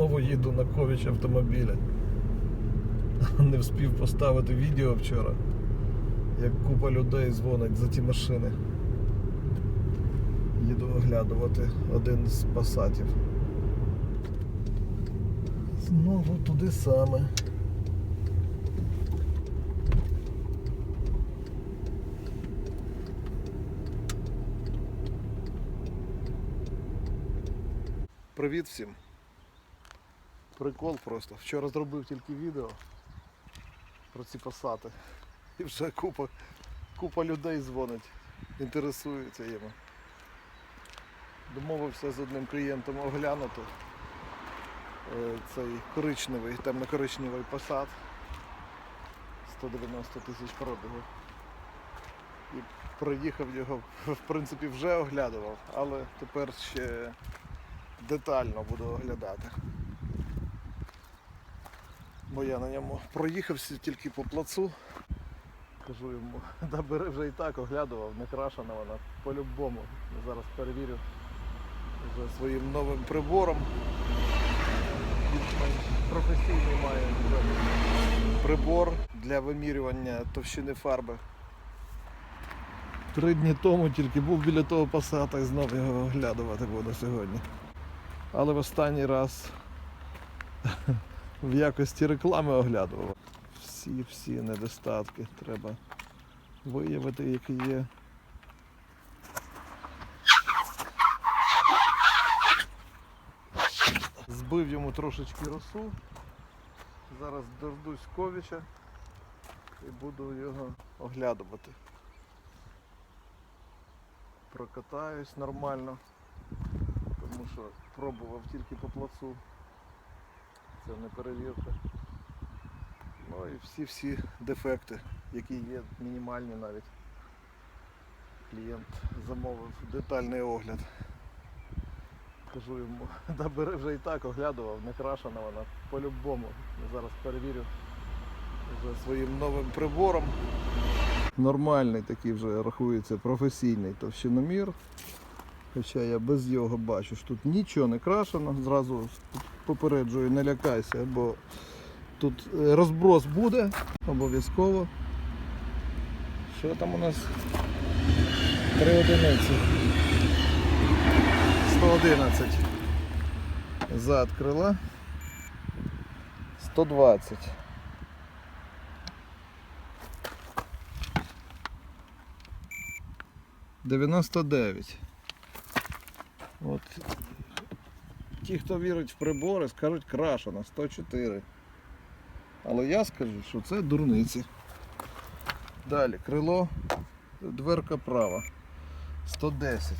Знову їду на ковіч автомобіля. Не встиг поставити відео вчора, як купа людей дзвонить за ті машини. Їду оглядувати один з пасатів. Знову туди саме. Привіт всім. Прикол просто. Вчора зробив тільки відео про ці пасати. І вже купа, купа людей дзвонить, інтересуються їм. Домовився з одним клієнтом оглянути е, цей коричневий, темно-коричневий посад 190 тисяч пробігу. І проїхав його, в принципі, вже оглядував, але тепер ще детально буду оглядати. Бо я на ньому проїхався тільки по плацу. Кажу йому, да вже і так оглядував, не крашена вона по-любому. Зараз перевірю вже своїм новим прибором. Професійний має прибор для вимірювання товщини фарби. Три дні тому тільки був біля того пасата і знов його оглядувати буду сьогодні. Але в останній раз в якості реклами оглядував. Всі всі недостатки треба виявити, які є. Збив йому трошечки росу. Зараз дождусь ковіча і буду його оглядувати. Прокатаюсь нормально, тому що пробував тільки по плацу. Це не перевірка. Ну і всі-всі дефекти, які є, мінімальні навіть. Клієнт замовив детальний огляд. Кажу йому, да бери вже і так оглядував, не крашена вона по-любому. Зараз перевірю вже своїм новим прибором. Нормальний такий вже рахується професійний товщиномір. Хоча я без його бачу, що тут нічого не крашено. Зразу попереджую, не лякайся, бо тут е, розброс буде обов'язково. Що там у нас? Три одиниці. 111. Зад крила. 120. Дев'яносто дев'ять. От ті, хто вірить в прибори, скажуть крашено 104. Але я скажу, що це дурниці. Далі крило, дверка права. 110.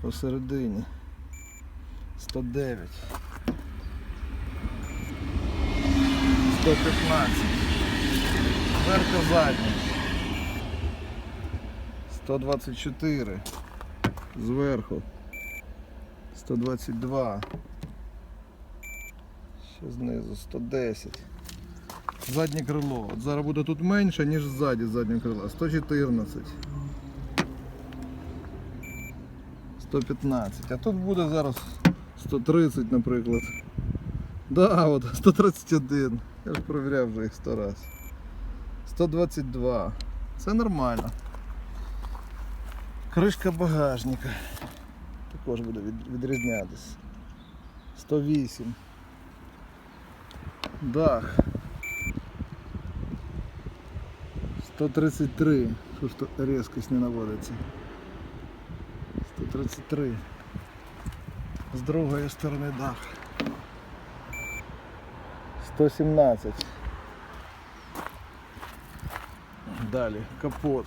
Посередині. 109. 115. Дверка задня. 124. Зверху. 122. Ще знизу 110. Заднє крило. От зараз буде тут менше, ніж ззаді заднє крило. 114. 115. А тут буде зараз 130, наприклад. Да, от 131. Я ж перевіряв вже їх 100 раз. 122. Це нормально. Кришка багажника. Також буде від- відрізнятися. 108. Дах. 133. Що ж то різкість не наводиться. 133. З другої сторони дах. 117. Далі капот.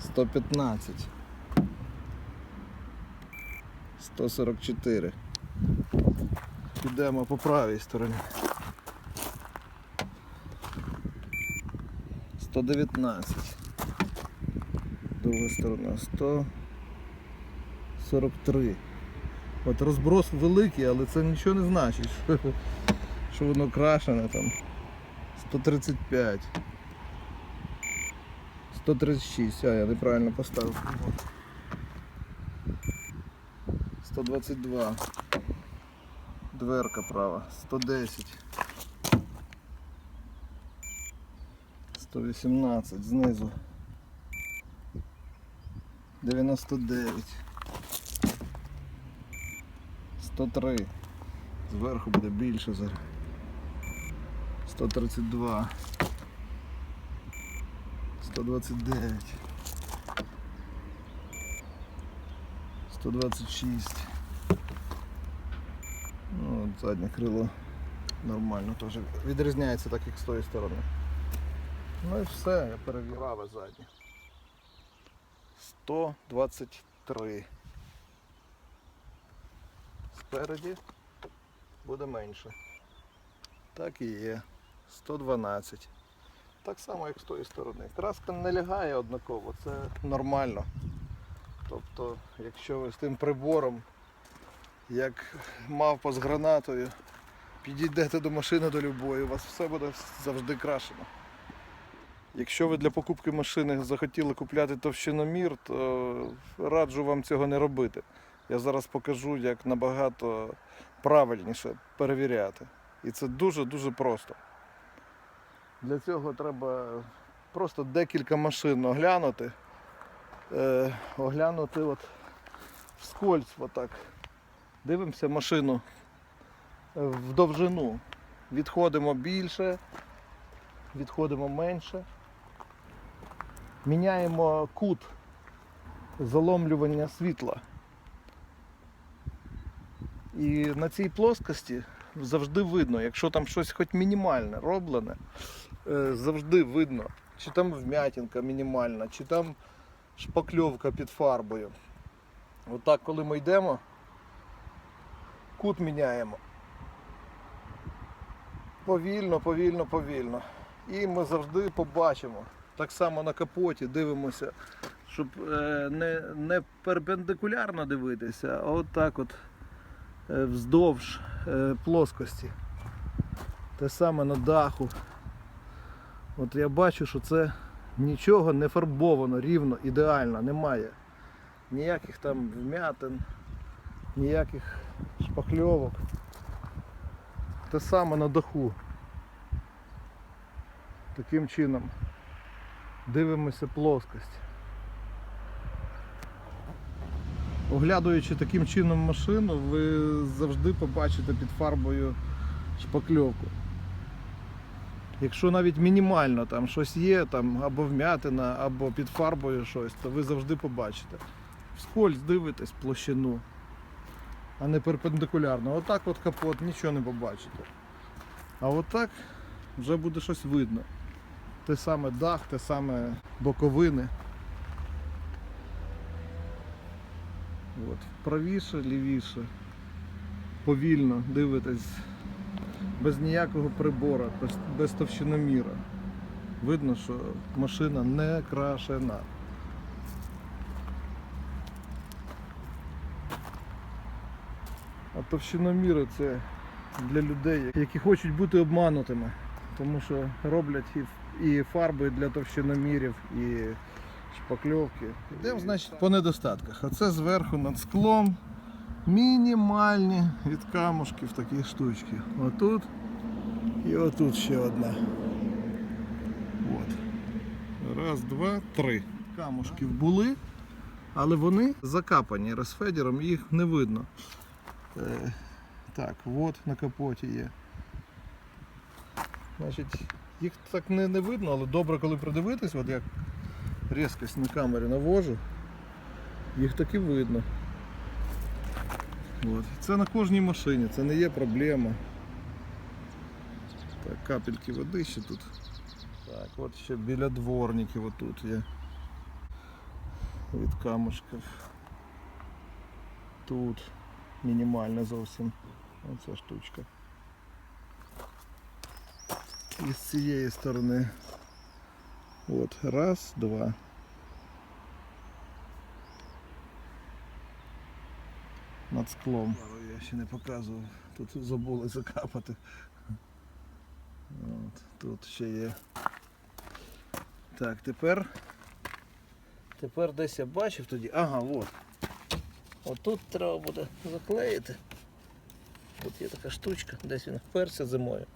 115. 144. Підемо по правій стороні. 119. Друга сторона 143. От розброс великий, але це нічого не значить, що воно крашене там. 135. 136, а я неправильно поставив. 122. Дверка права. 110. 118 знизу. 99. 103. Зверху буде більше зараз. 132. 129. 126. Ну, от заднє крило нормально теж відрізняється так, як з тої сторони. Ну і все, я перевірив. Праве заднє. 123. Спереді буде менше. Так і є. 112. Так само, як з тої сторони. Краска не лягає однаково, це нормально. Тобто, якщо ви з тим прибором, як мавпа з гранатою, підійдете до машини до любої, у вас все буде завжди крашено. Якщо ви для покупки машини захотіли купляти товщиномір, то раджу вам цього не робити. Я зараз покажу, як набагато правильніше перевіряти. І це дуже-дуже просто. Для цього треба просто декілька машин оглянути. Е, оглянути от вскользь отак. Дивимося машину в довжину. Відходимо більше, відходимо менше. Міняємо кут заломлювання світла. І на цій плоскості завжди видно, якщо там щось хоч мінімальне роблене, е, завжди видно, чи там вмятинка мінімальна, чи там шпакльовка під фарбою. Отак, коли ми йдемо, кут міняємо. Повільно, повільно, повільно. І ми завжди побачимо. Так само на капоті дивимося, щоб е, не, не перпендикулярно дивитися, а от так от е, вздовж е, плоскості. Те саме на даху. От я бачу, що це нічого не фарбовано, рівно, ідеально, немає. Ніяких там вмятин, ніяких шпакльовок. Те саме на даху. Таким чином дивимося плоскость. Оглядуючи таким чином машину, ви завжди побачите під фарбою шпакльовку. Якщо навіть мінімально там щось є, там або вмятина, або під фарбою щось, то ви завжди побачите. Вскользь дивитесь площину, а не перпендикулярно. Отак от капот нічого не побачите. А отак вже буде щось видно. Те саме дах, те саме боковини. От. Правіше, лівіше. Повільно дивитесь без ніякого прибора, без, товщиноміра. Видно, що машина не крашена. А товщиноміри це для людей, які хочуть бути обманутими, тому що роблять і фарби для товщиномірів, і шпакльовки. Йдемо, значить, по недостатках. Оце зверху над склом мінімальні від камушків такі штучки. Отут і отут ще одна. От. Раз, два, три. Камушків були, але вони закапані розфедером, їх не видно. Е, так, от на капоті є. Значить, їх так не, не видно, але добре, коли придивитись, от як різкость на камері навожу, їх таки видно. От. Це на кожній машині, це не є проблема. Так, капельки води ще тут. Так, от ще біля дворників отут є. Від камушків. Тут мінімальна зовсім. Оця штучка. І з цієї сторони. От, раз, два. Над склом. Я ще не показував. Тут забули закапати. От, тут ще є. Так, тепер. Тепер десь я бачив тоді. Ага, от. Отут треба буде заклеїти. Тут є така штучка, десь він вперся зимою.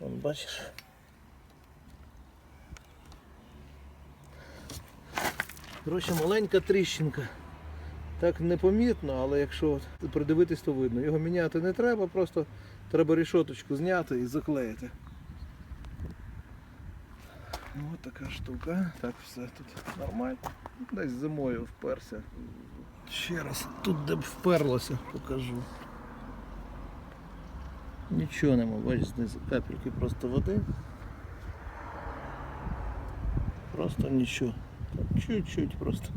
Вон бачиш. Коротше, маленька тріщинка. Так непомітно, але якщо придивитись, то видно. Його міняти не треба, просто треба рішоточку зняти і заклеїти. Ось така штука. Так, все тут нормально. Десь зимою вперся. Ще раз, тут де б вперлося, покажу. Нічого нема, бачиш, знизу капельки просто води. Просто нічого. Чуть-чуть просто.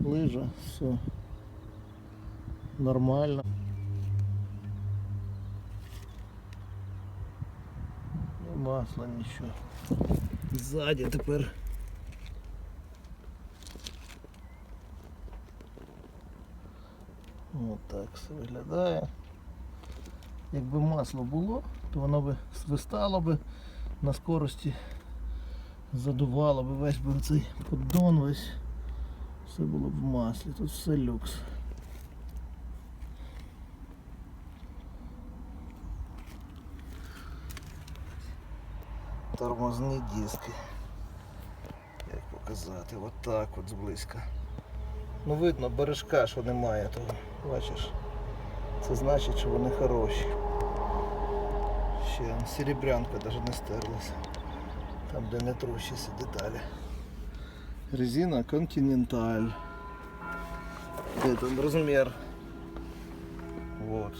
Лижа, все. Нормально. І масла нічого. Ззаді тепер. От так все виглядає. Якби масло було, то воно би свистало би на скорості, задувало би весь би цей поддон весь. Все було б в маслі, тут все люкс. Тормозні диски. Як показати? От так от зблизька. Ну видно бережка, що немає того. Бачиш? Це значить, що вони хороші. Ще серебрянка навіть не стерлася. Там де не трущіся деталі. Резина Continental. Это размер. Вот.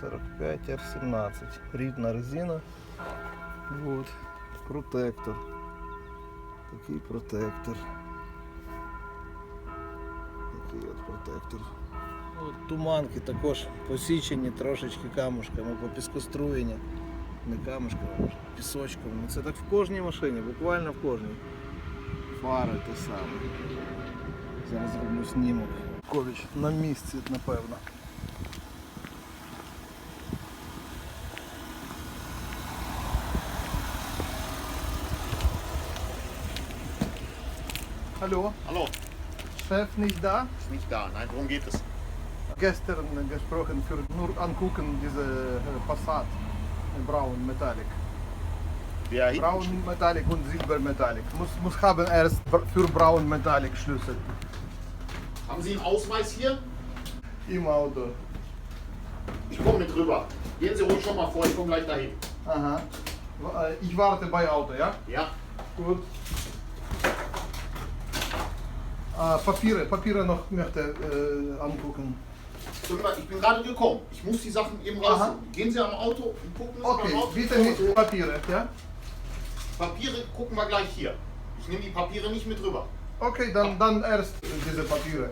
45 R17. Рідна резина. Вот. Протектор. Такий протектор. Такий от протектор. От туманки також посічені трошечки камушками по піскоструєння. Не камушками, а пісочками. Ну, Це так в кожній машині, буквально в кожній. Фари те саме. Зараз зроблю знімок. Ковіч на місці, напевно. Hallo, Hallo, Chef nicht da? ist nicht da. Nein, worum geht es? Gestern gesprochen für nur angucken diese Passat Braun Metallic. Hinten Braun Metallic und Silber Metallic. Muss, muss haben erst für Braun Metallic Schlüssel Haben Sie einen Ausweis hier? im Auto. Ich komme mit rüber. Gehen Sie ruhig schon mal vor, ich komme gleich dahin. Aha. Äh, Ich warte bei Auto, ja? Ja? Gut. Ah, Papiere, Papiere noch möchte äh, angucken. Ich bin gerade gekommen. Ich muss die Sachen eben rausholen. Gehen Sie am Auto und gucken Sie Okay, raus. bitte mit Papiere, ja? Papiere gucken wir gleich hier. Ich nehme die Papiere nicht mit rüber. Okay, dann, dann erst diese Papiere.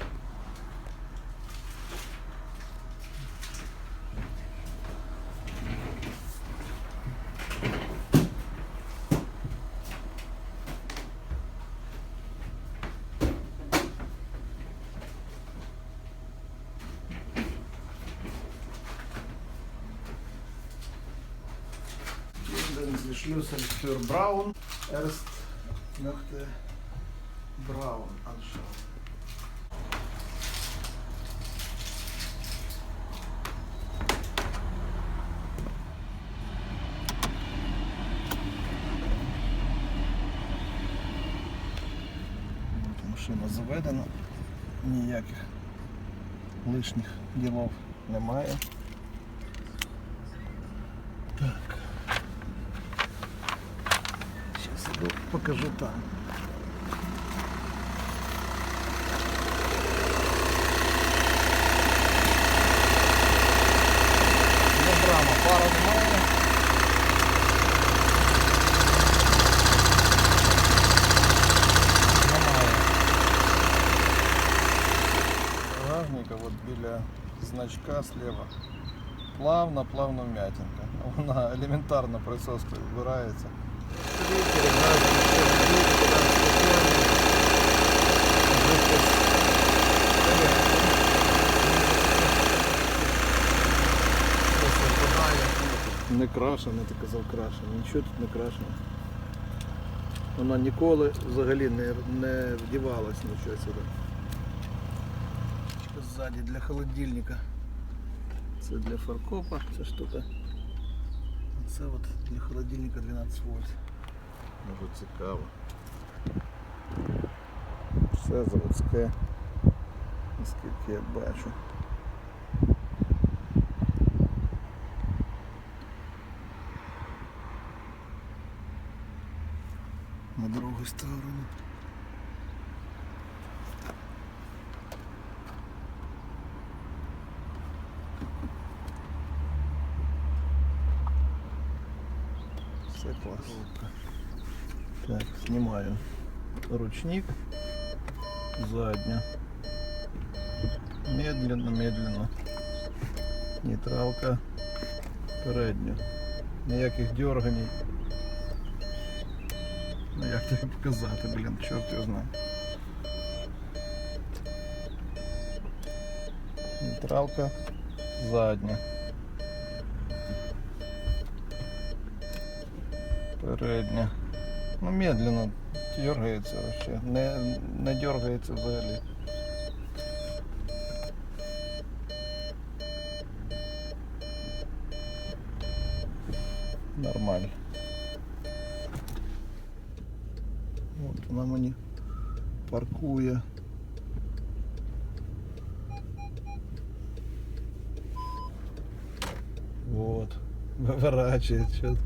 Schlüssel für Braun. Erst möchte Braun anschauen. Машина заведена, ніяких лишніх ділов немає. покажу там. Є брама, пара немає. Немає. Багажника от біля значка слева. Плавно, плавно вмятинка. Вона елементарно присоскою вбирається. Не крашено, ти казав крашено. Нічого тут не крашено. Вона ніколи взагалі не, не вдівалась нічого сюди. Ззаді для холодильника. Це для фаркопа, ця штука. А це от для холодильника 12 вольт. Може цікаво. Все заводське, наскільки я бачу. На другу сторону. Все класно. Так, снимаю ручник заднюю. Медленно, медленно. Нейтралка передню. Ніяких дерганій. Ну як тобі показати, блін, чорт його знає. Нейтралка задня. Передня. Ну медленно дергається вообще. Не, не дергається взагалі. Нормально. От вона мені паркує. Вот. Виворачує чітко.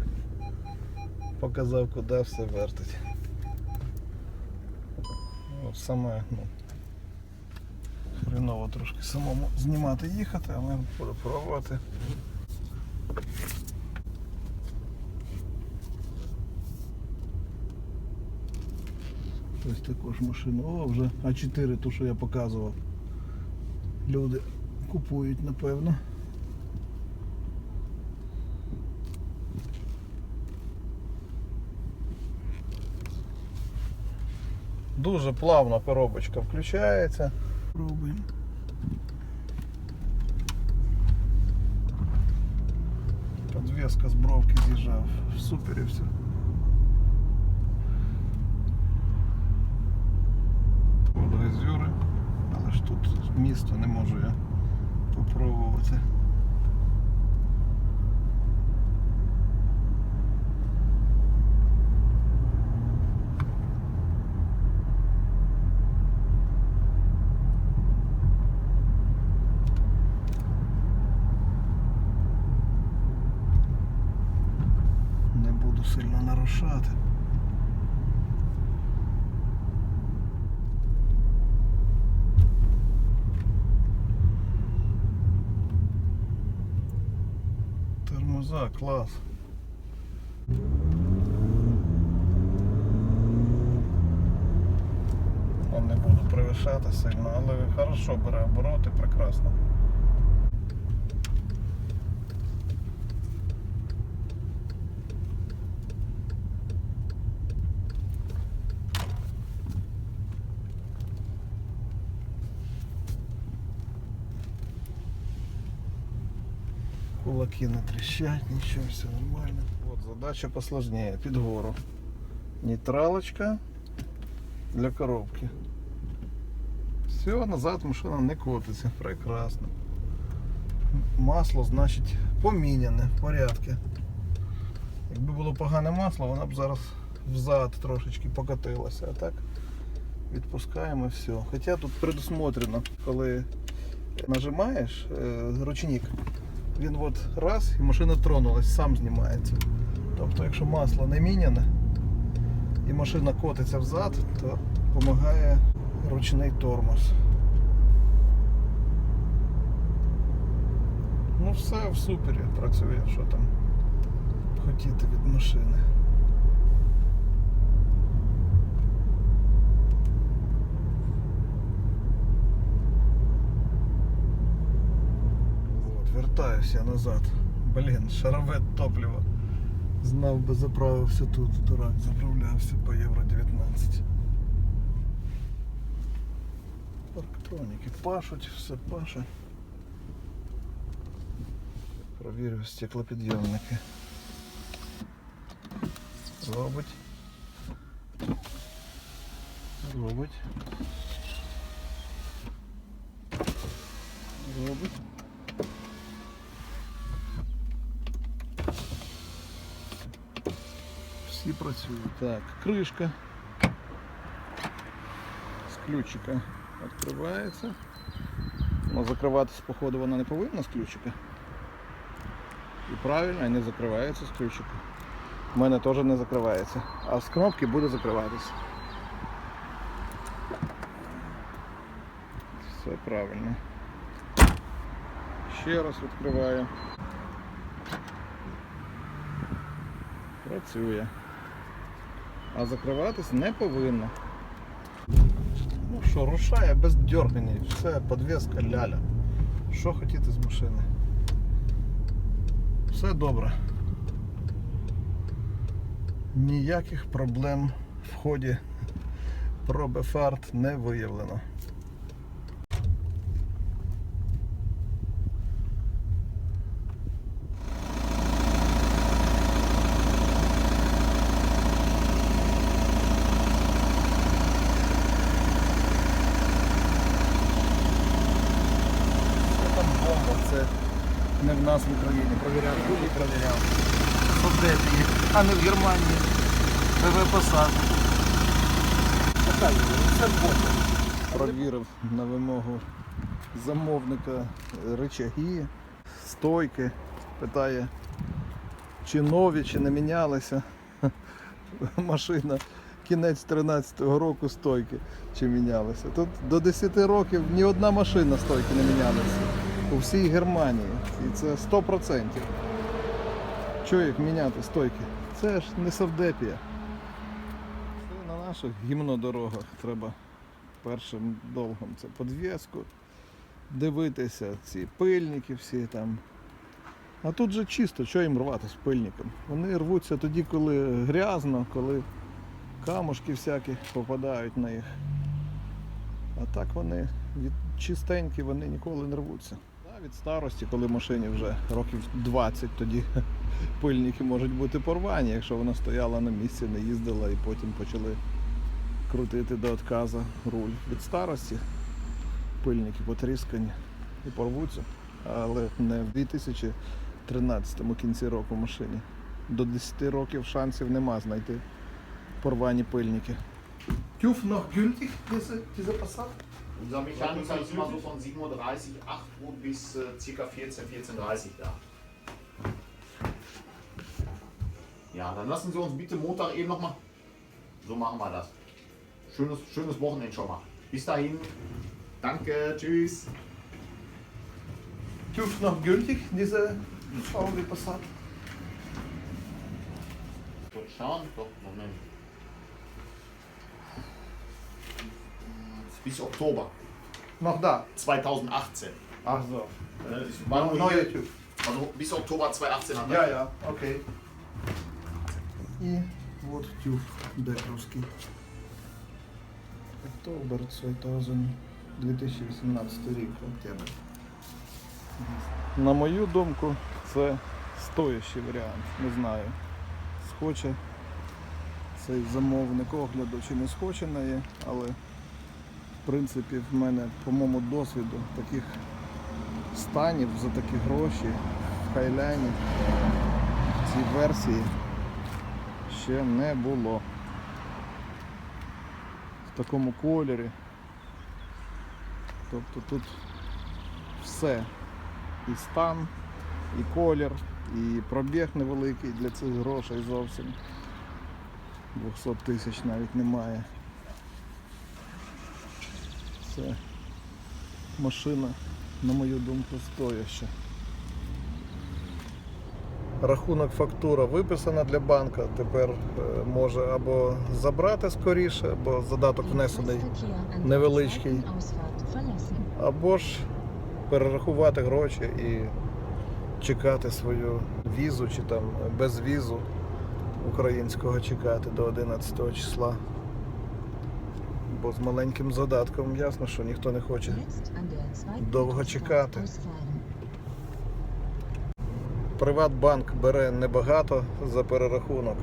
Показав, куди все вертить. От саме, ну, хреново трошки самому знімати їхати, але буду пробувати. Ось також машина. О, вже А4, ту, що я показував. Люди купують, напевно. Дуже плавно коробочка включається. Пробуємо. Подвеска з бровки з'їжджав. В супері все. Подгазюри. Але ж тут місто не можу я попробувати. Не буду сильно нарушати. Клас. Не буду привишати сильно, але хорошо бере обороти, прекрасно. Кулаки не трещать, ничего, все нормально. Вот задача посложнее, під гору. Нейтралочка для коробки. Все, назад машина не котиться. Прекрасно. Масло, значить, поміняне в порядку. Якби було погане масло, вона б зараз взад трошечки покотилася. А так відпускаємо все. Хоча тут предусмотрено, коли нажимаєш е, ручник, він от раз і машина тронулась, сам знімається. Тобто, якщо масло не міняне і машина котиться взад, то допомагає ручний тормоз. Ну все в супері працює, що там хотіти від машини. Вот, вертаюся я назад. Блін, шарове топливо. Знав би заправився тут, дурак, заправлявся по євро 19. Парктроніки пашуть, все паше. Провірю стеклопідйомники. Робить. Робить. Робить. Всі працюють. Так, кришка з ключика відкривається. Ну, закриватись, походу, вона не повинна з ключика. І правильно, і не закривається з ключика. У мене теж не закривається. А з кнопки буде закриватися. Все правильно. Ще раз відкриваю. Працює. А закриватись не повинно. Ну що, рушає без дергання. Все, подвеска ляля. Що хотіти з машини? Все добре. Ніяких проблем в ході проби фарт не виявлено. Це там бомба, це не в нас в Україні. Провіряв, дуже провіряв. Судети, а не в Германії. ПВ Посад. Це бомба. Провірив на вимогу замовника речаги, стойки. Питає, чи нові, чи не мінялися. Машина кінець 13-го року стойки чи мінялися. Тут до 10 років ні одна машина стойки не мінялася. У всій Германії. І це 100%. Чого їх міняти стойки? Це ж не Савдепія. На наших гімнодорогах треба першим довгом це подв'язку, дивитися ці пильники всі там. А тут же чисто, що їм рватися пильником? Вони рвуться тоді, коли грязно, коли камушки всякі попадають на їх. А так вони чистенькі, вони ніколи не рвуться. Від старості, коли машині вже років 20, тоді пильники можуть бути порвані, якщо вона стояла на місці, не їздила і потім почали крутити до відказу руль. Від старості пильники потріскані і порвуться, але не в 2013 кінці року машині. До 10 років шансів нема знайти порвані пильники. TÜV noch gültig, diese? Unser Mechaniker ist immer so von 7.30 Uhr, 8 Uhr bis äh, ca. 14, 14.30 Uhr da. Ja, dann lassen Sie uns bitte Montag eben nochmal. So machen wir das. Schönes, schönes Wochenende schon mal. Bis dahin. Danke, tschüss. TÜV noch gültig, diese VW Passat? Schauen. Doch, Moment. Bis Oktober Noch da. 2018. Ach so. Äh, ich war nur Neue hier, also bis Oktober 2018 hat Ja, er. ja, окей. І от тюф Декровський. Октобер 2000, 2018 рік, октябрь. На мою думку, це стоящий варіант. Не знаю, схоче цей замовник огляду чи не схоче неї, але в принципі в мене, по моєму досвіду, таких станів за такі гроші в Хайляні в цій версії ще не було. В такому кольорі. Тобто тут все. І стан, і колір, і пробіг невеликий для цих грошей зовсім. 200 тисяч навіть немає. Це машина, на мою думку, стояща. Рахунок фактура виписана для банка. Тепер е, може або забрати скоріше, або задаток внесений, невеличкий. або ж перерахувати гроші і чекати свою візу чи там без візу українського чекати до 11 числа. Бо з маленьким задатком ясно, що ніхто не хоче. довго чекати. Приватбанк бере небагато за перерахунок.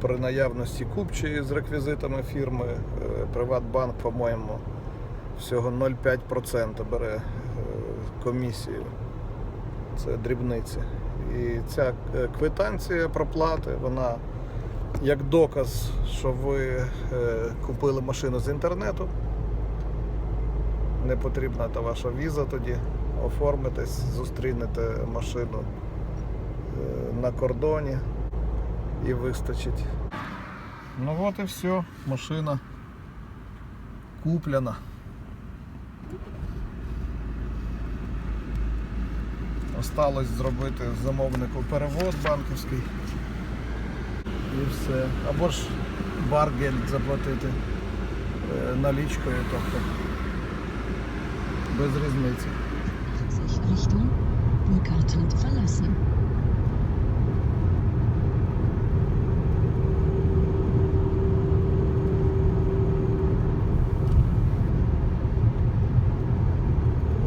при наявності купчі з реквізитами фірми. Е, Приватбанк, по-моєму, всього 0,5% бере е, комісію. Це дрібниці. І ця е, квитанція проплати, вона як доказ, що ви е, купили машину з інтернету. Не потрібна та ваша віза тоді. Оформитесь, зустрінете машину е, на кордоні і вистачить. Ну от і все, машина куплена. Осталось зробити замовнику перевод банківський. І все. Або ж баргель заплатити е, налічкою, тобто без різниці. 80 Richtung Burgartland verlassen.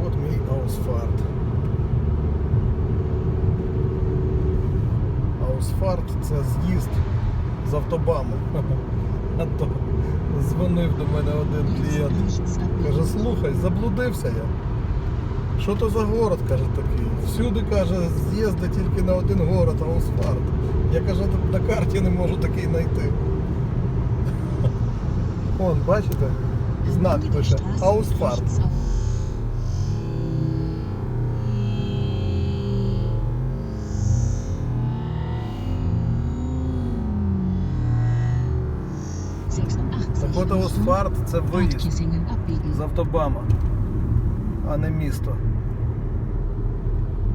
От мій Аусфарт. Аусфарт це з'їзд з автобами. А то дзвонив до мене один клієнт. Каже, слухай, заблудився я. Що то за город, каже такий. Всюди каже, з'їзди тільки на один город, а Аусфарт. Я каже, на карті не можу такий знайти. Вон, бачите? Знак пише Аусфарт. Це виїзд з автобама, а не місто.